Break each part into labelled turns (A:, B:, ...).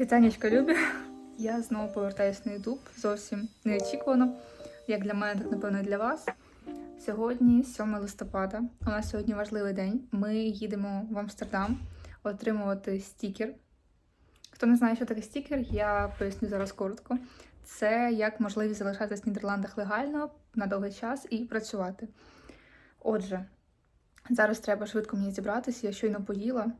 A: Вітанечка любі. Я знову повертаюся на YouTube. Зовсім неочікувано. Як для мене, так напевно для вас. Сьогодні 7 листопада. У нас сьогодні важливий день. Ми їдемо в Амстердам отримувати стікер. Хто не знає, що таке стікер, я поясню зараз коротко. Це як можливість залишатися в Нідерландах легально на довгий час і працювати. Отже, зараз треба швидко мені зібратися. Я щойно поїла.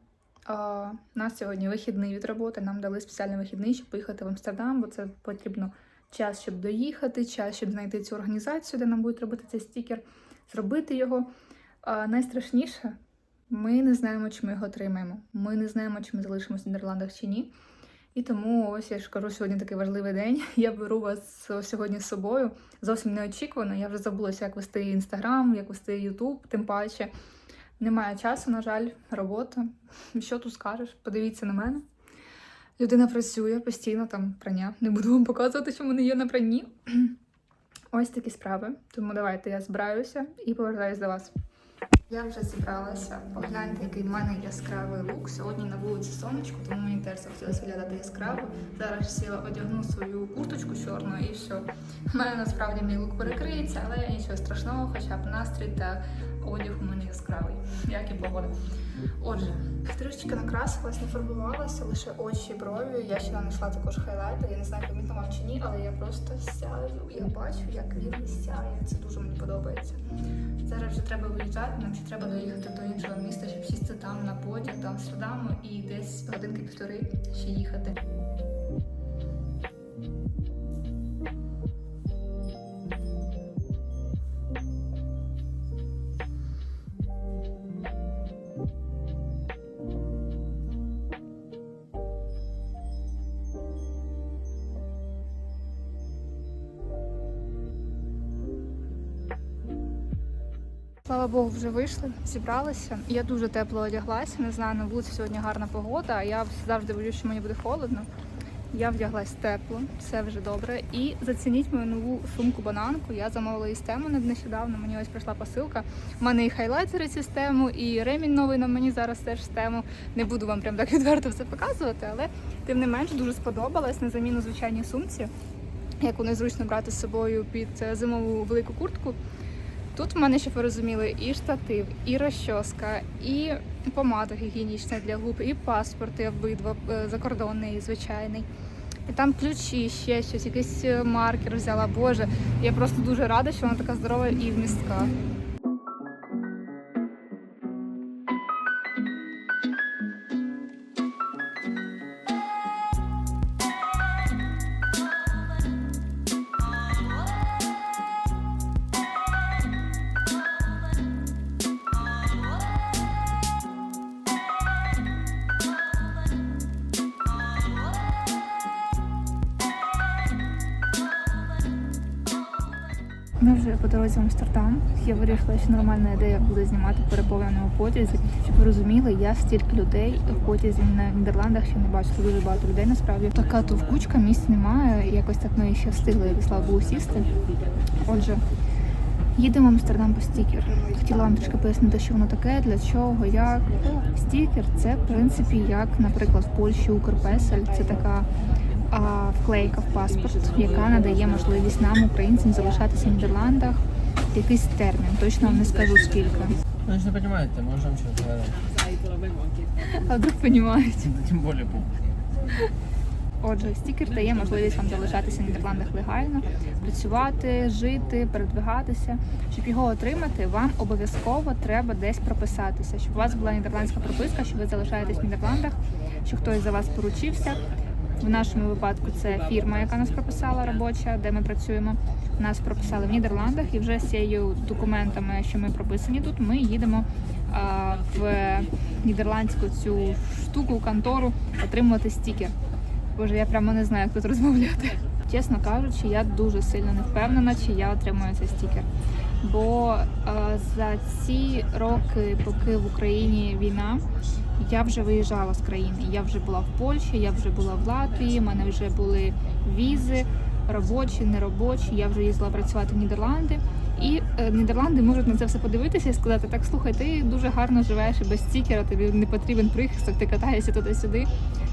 A: У нас сьогодні вихідний від роботи. Нам дали спеціальний вихідний, щоб поїхати в Амстердам, бо це потрібно час, щоб доїхати, час, щоб знайти цю організацію, де нам будуть робити цей стікер, зробити його. А найстрашніше, ми не знаємо, чи ми його отримаємо. Ми не знаємо, чи ми залишимося в Нідерландах чи ні. І тому ось я ж кажу, сьогодні такий важливий день. Я беру вас сьогодні з собою. Зовсім неочікувано. Я вже забулася, як вести інстаграм, як вести Ютуб, тим паче. Немає часу, на жаль, робота. Що тут скажеш? Подивіться на мене. Людина працює постійно там прання. Не буду вам показувати, що в мене є на пранні. Ось такі справи. Тому давайте я збираюся і повертаюся до вас. Я вже зібралася. Погляньте, який в мене яскравий лук. Сьогодні на вулиці сонечко, тому мені теж захотілося виглядати яскраво. Зараз сіла одягну свою курточку чорну і все. У мене насправді мій лук перекриється, але нічого страшного, хоча б настрій та одяг у мене яскравий, як і погода. Отже, трішечки накрасилась, не фарбувалася, лише очі, брові. Я ще нанесла також хайлайтер. Я не знаю, помітно вам чи ні, але я просто сяю. Я бачу, як він сяє. Це дуже мені подобається. Зараз вже треба виїжджати, нам треба доїхати до іншого міста, щоб сісти там на потяг там Амстердаму і десь годинки півтори ще їхати. Слава Богу, вже вийшли, зібралися. Я дуже тепло одяглася. Не знаю, на вулиці сьогодні гарна погода, а я завжди боюсь, що мені буде холодно. Я вдяглась тепло, все вже добре. І зацініть мою нову сумку бананку. Я замовила її з тему нещодавно. Мені ось прийшла посилка. У мене і хайлайтери ці тему, і ремінь новий на мені зараз теж з тему. Не буду вам прям так відверто все показувати, але тим не менш дуже сподобалась на заміну звичайній сумці, яку незручно брати з собою під е, зимову велику куртку. Тут в мене, щоб ви розуміли, і штатив, і розчоска, і помада гігієнічна для губ, і паспорти обидва е, закордонний звичайний. І там ключі, ще щось, якийсь е, маркер взяла. Боже, я просто дуже рада, що вона така здорова і вмістка. Ми вже по дорозі в Амстердам. Я вирішила, що нормальна ідея буде знімати в переповненому потязі. Щоб ви розуміли, я стільки людей в потязі на Нідерландах ще не бачила дуже багато людей. Насправді така товкучка, місць немає. Якось так ми ще встигли, слава Богу, сісти. Отже, їдемо в Амстердам по стікер. Хотіла вам трішки пояснити, що воно таке, для чого, як. Стікер це в принципі як, наприклад, в Польщі Укрпесель. Це така вклейка в паспорт, яка надає можливість нам, українцям, залишатися в Нідерландах якийсь термін. Точно вам не скажу скільки.
B: Ну, если не понимаете, можем сейчас говорить.
A: А вдруг розуміють.
B: Тем более по
A: Отже, стікер дає можливість вам залишатися в Нідерландах легально, працювати, жити, передвигатися. Щоб його отримати, вам обов'язково треба десь прописатися, щоб у вас була нідерландська прописка, що ви залишаєтесь в Нідерландах, що хтось за вас поручився. В нашому випадку це фірма, яка нас прописала робоча, де ми працюємо. Нас прописали в Нідерландах, і вже з цією документами, що ми прописані тут, ми їдемо а, в нідерландську цю штуку, контору отримувати стікер. Боже, я прямо не знаю, як тут розмовляти. Чесно кажучи, я дуже сильно не впевнена, чи я отримую цей стікер. Бо е, за ці роки, поки в Україні війна, я вже виїжджала з країни. Я вже була в Польщі, я вже була в Латвії, в мене вже були візи, робочі, неробочі. Я вже їздила працювати в Нідерланди. І е, Нідерланди можуть на це все подивитися і сказати: так слухай, ти дуже гарно живеш і без стікера, тобі не потрібен прихисток, ти катаєшся туди-сюди.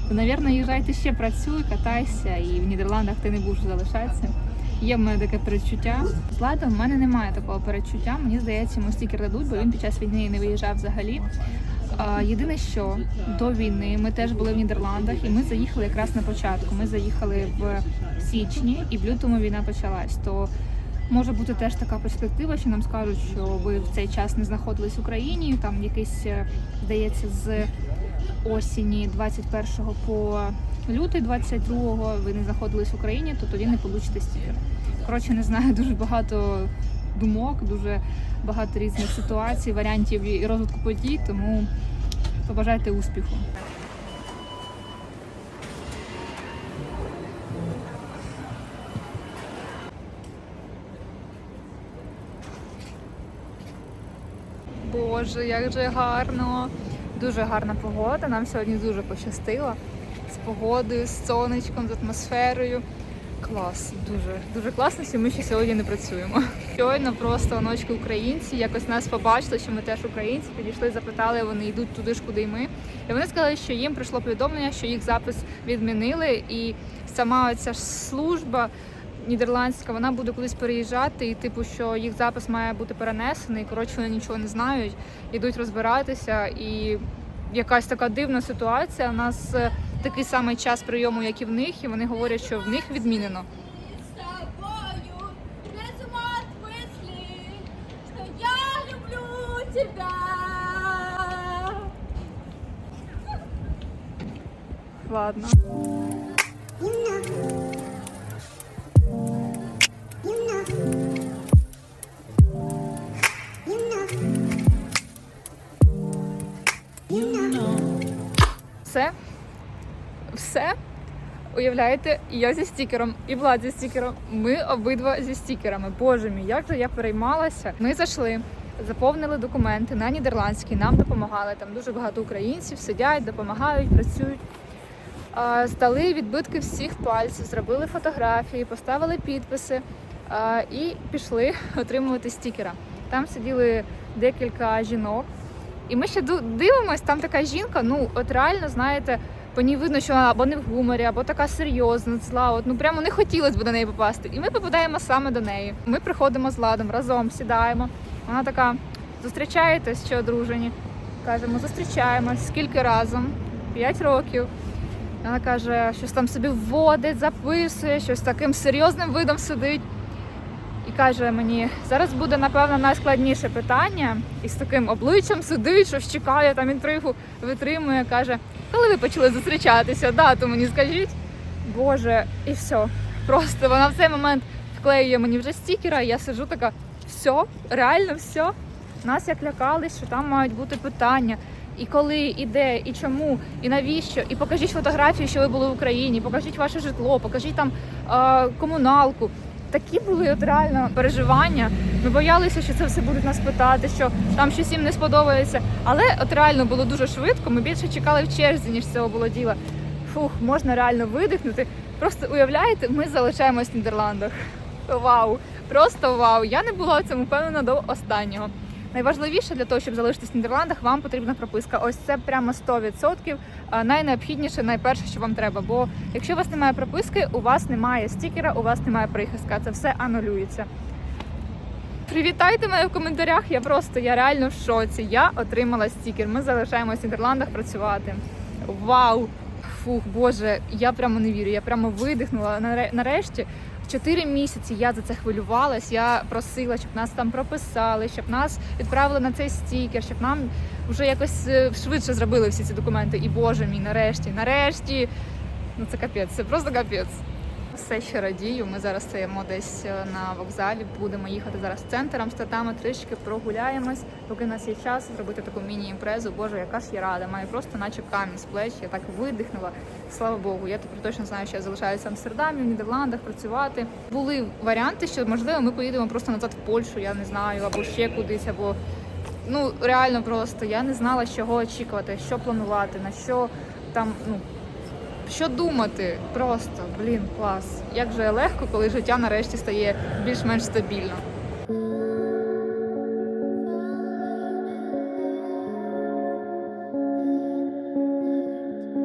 A: то, навірно, їжджайте ще працюй, катайся, і в Нідерландах ти не будеш залишатися. Є в мене таке передчуття. З Владом в мене немає такого передчуття. Мені здається, йому стікер дадуть, бо він під час війни не виїжджав взагалі. Єдине, що до війни ми теж були в Нідерландах, і ми заїхали якраз на початку. Ми заїхали в січні, і в лютому війна почалась. То може бути теж така перспектива, що нам скажуть, що ви в цей час не знаходились в Україні. Там якийсь, е, здається, з осені 21 по лютий 22 ви не знаходились в Україні, то тоді не получите стікер. Коротше, не знаю, дуже багато думок, дуже багато різних ситуацій, варіантів і розвитку подій, тому побажайте успіху. Боже, як же гарно! Дуже гарна погода. Нам сьогодні дуже пощастило. З погодою, з сонечком, з атмосферою. Клас, дуже дуже класно, що ми ще сьогодні не працюємо. Щойно просто оночки українці якось нас побачили, що ми теж українці. Підійшли, запитали, вони йдуть туди ж, куди й ми. І вони сказали, що їм прийшло повідомлення, що їх запис відмінили, і сама ця ж служба нідерландська, вона буде кудись переїжджати, і типу, що їх запис має бути перенесений. Коротше, вони нічого не знають, ідуть розбиратися, і якась така дивна ситуація. Нас е, такий самий час прийому, як і в них, і вони говорять, що в них відмінено. Ладно. Все. Все. Уявляєте, я зі стікером і Влад зі стікером. Ми обидва зі стікерами. Боже мій, як же я переймалася. Ми зайшли, заповнили документи на нідерландський, нам допомагали. Там дуже багато українців сидять, допомагають, працюють. Здали відбитки всіх пальців, зробили фотографії, поставили підписи і пішли отримувати стікера. Там сиділи декілька жінок. І ми ще дивимось, там така жінка, ну от реально, знаєте, по ній видно, що вона або не в гуморі, або така серйозна, зла. От, ну прямо не хотілося б до неї попасти. І ми попадаємо саме до неї. Ми приходимо з ладом, разом сідаємо. Вона така: зустрічаєтесь чи одружені? Кажемо, зустрічаємось. Скільки разом? П'ять років. Вона каже, щось там собі вводить, записує, щось таким серйозним видом сидить. І каже мені, зараз буде, напевно, найскладніше питання. І з таким обличчям сидить, щось чекає, там інтригу витримує. Каже, коли ви почали зустрічатися, дату мені скажіть. Боже, і все. Просто вона в цей момент вклеює мені вже стікера, і я сиджу така, все, реально все. Нас як лякались, що там мають бути питання. І коли, і де, і чому, і навіщо, і покажіть фотографії, що ви були в Україні, покажіть ваше житло, покажіть там е, комуналку. Такі були от реально переживання. Ми боялися, що це все будуть нас питати, що там щось їм не сподобається. Але от реально було дуже швидко. Ми більше чекали в черзі, ніж цього було діло. Фух, можна реально видихнути. Просто уявляєте, ми залишаємось в Нідерландах. Вау! Просто вау! Я не була в цьому впевнена до останнього. Найважливіше для того, щоб залишитись в Нідерландах, вам потрібна прописка. Ось це прямо 100%. а, Найнеобхідніше, найперше, що вам треба. Бо якщо у вас немає прописки, у вас немає стікера, у вас немає прихистка. Це все анулюється. Привітайте мене в коментарях. Я просто я реально в шоці. Я отримала стікер. Ми залишаємось в Нідерландах працювати. Вау! Фух, боже, я прямо не вірю. Я прямо видихнула. Нарешті чотири місяці я за це хвилювалась. Я просила, щоб нас там прописали, щоб нас відправили на цей стікер, щоб нам вже якось е, швидше зробили всі ці документи. І боже мій, нарешті, нарешті. Ну це капець, це просто капець. Все ще радію. Ми зараз стоїмо десь е, на вокзалі. Будемо їхати зараз в центр Амстердама, трішки прогуляємось, поки у нас є час зробити таку міні-імпрезу. Боже, яка ж я рада. Маю просто наче камінь з плеч. Я так видихнула. Слава Богу. Я тепер точно знаю, що я залишаюся в Амстердамі, в Нідерландах працювати. Були варіанти, що можливо ми поїдемо просто назад в Польщу, я не знаю, або ще кудись, або ну реально просто я не знала, чого очікувати, що планувати, на що там ну. Що думати? Просто блін, клас. Як же легко, коли життя нарешті стає більш-менш стабільно.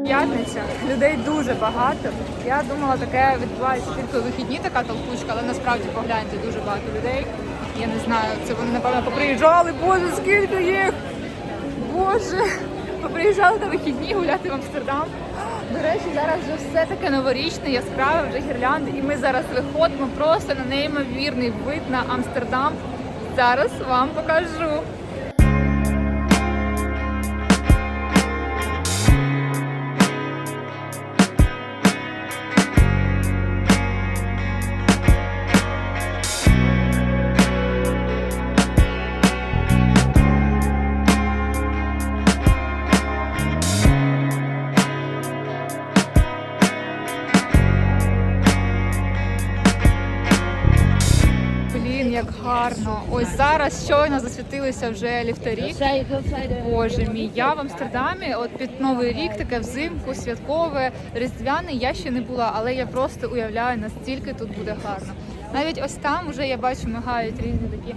A: П'ятниця. людей дуже багато. Я думала, таке відбувається тільки вихідні, така толкучка, але насправді погляньте дуже багато людей. Я не знаю, це вони напевно поприїжджали. Боже, скільки їх! Боже, поприїжджали на вихідні гуляти в Амстердам. До речі, зараз вже все таке новорічне, яскраве, вже гірлянди, і ми зараз виходимо просто на неймовірний вид на Амстердам. Зараз вам покажу. Гарно. Ось зараз щойно засвітилися вже ліхтарі. Боже мій, я в Амстердамі, от під новий рік, таке взимку, святкове, різдвяне. Я ще не була, але я просто уявляю, настільки тут буде гарно. Навіть ось там вже я бачу, мигають різні такі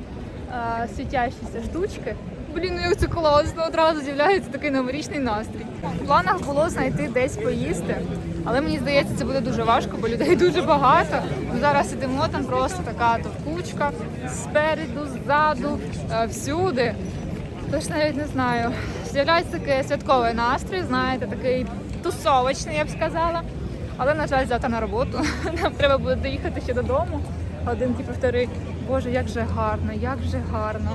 A: а, світящіся штучки. Блін, як це класно, одразу з'являється такий новорічний настрій. В планах було знайти десь поїсти, але мені здається, це буде дуже важко, бо людей дуже багато. Ми зараз ідемо, там просто така товкучка спереду, ззаду, е, всюди. Тож навіть не знаю. З'являється такий святковий настрій, знаєте, такий тусовочний, я б сказала. Але, на жаль, завтра на роботу. Нам треба буде доїхати ще додому. Один ті півтори. Боже, як же гарно, як же гарно.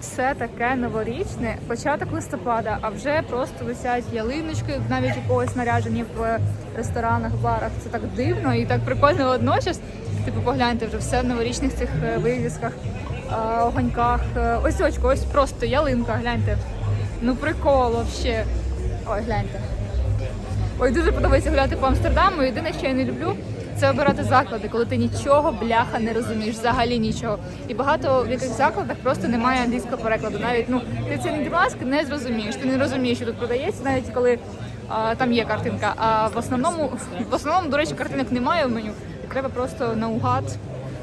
A: Все таке новорічне, початок листопада, а вже просто висять ялиночки, навіть у когось наряжені в ресторанах, барах. Це так дивно і так прикольно водночас. Типу, погляньте вже все в новорічних цих е, вивісках, е, огоньках. Е, Ось очко, ось просто ялинка, гляньте. Ну прикол вообще. Ой, гляньте. Ой, дуже подобається гуляти по Амстердаму. Єдине, що я не люблю, це обирати заклади, коли ти нічого бляха не розумієш, взагалі нічого. І багато в яких закладах просто немає англійського перекладу. Навіть ну ти це нідерландське не зрозумієш. Ти не розумієш, що тут продається, навіть коли а, там є картинка. А в основному, в основному, до речі, картинок немає в меню. Треба просто наугад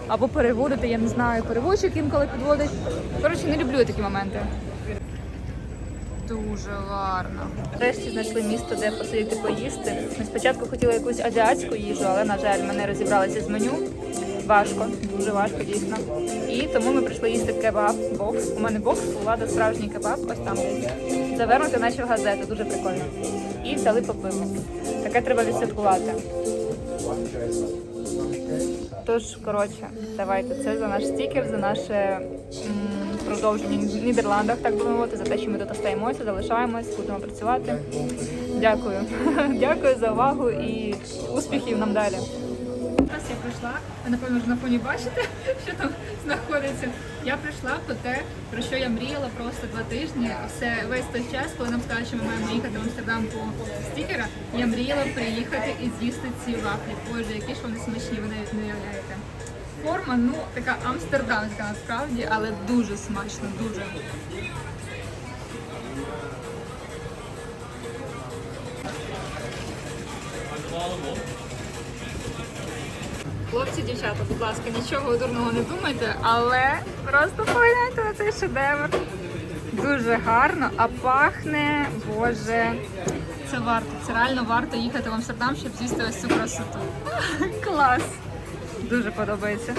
A: або переводити. Я не знаю, переводчик інколи підводить. Коротше, не люблю такі моменти. Дуже гарно. Врешті знайшли місто, де посидіти поїсти. Ми спочатку хотіли якусь азіатську їжу, але, на жаль, ми не розібралися з меню. Важко, дуже важко, дійсно. І тому ми прийшли їсти кебаб бокс. У мене бокс, у Влада справжній кебаб, ось там. Завернути наче в газету, дуже прикольно. І взяли по пиву. Таке треба відсвяткувати. Тож, коротше, давайте це за наш стікер, за наше м, продовження в Нідерландах, так би мовити, за те, що ми тут остаємося, залишаємось, будемо працювати. Дякую. Дякую за увагу і успіхів нам далі. Зараз я прийшла, напевно вже на фоні бачите, що там знаходиться. Я прийшла по те, про що я мріяла просто два тижні. Все весь той час, коли нам сказали, що ми маємо їхати в Амстердам по стікера. Я мріяла приїхати і з'їсти ці вафлі. Боже, які ж вони смачні, ви навіть не уявляєте. Форма, ну така амстердамська насправді, але дуже смачно, дуже. Хлопці, дівчата, будь ласка, нічого дурного не думайте, але просто погляньте на цей шедевр. Дуже гарно, а пахне, боже. Це варто, це реально варто їхати в Амстердам, щоб з'їсти ось цю красоту. Клас! Дуже подобається.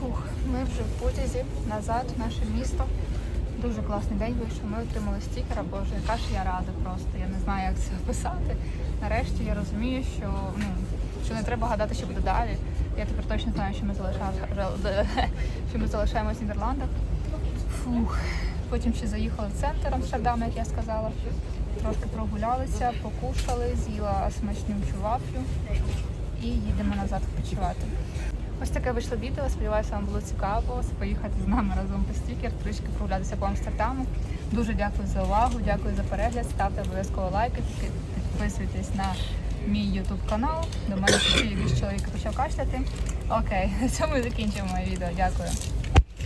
A: Фух, ми вже в потязі назад в наше місто. Дуже класний день вийшов. Ми отримали стікера. Боже, яка ж я рада просто. Я не знаю, як це описати. Нарешті я розумію, що ну що не треба гадати, що буде далі. Я тепер точно знаю, що ми залишаємо що ми залишаємось в Нідерландах. Фух. Потім ще заїхали в центр Амстердаму, як я сказала. Трошки прогулялися, покушали, з'їла смачнючу вафлю і їдемо назад відпочивати. Ось таке вийшло відео. Сподіваюся, вам було цікаво поїхати з нами разом по стікер, трішки прогулятися по Амстердаму. Дуже дякую за увагу, дякую за перегляд. Ставте обов'язково лайки, підписуйтесь на мій YouTube канал. До мене якийсь чоловік почав кашляти. Окей, на цьому і закінчимо моє відео. Дякую.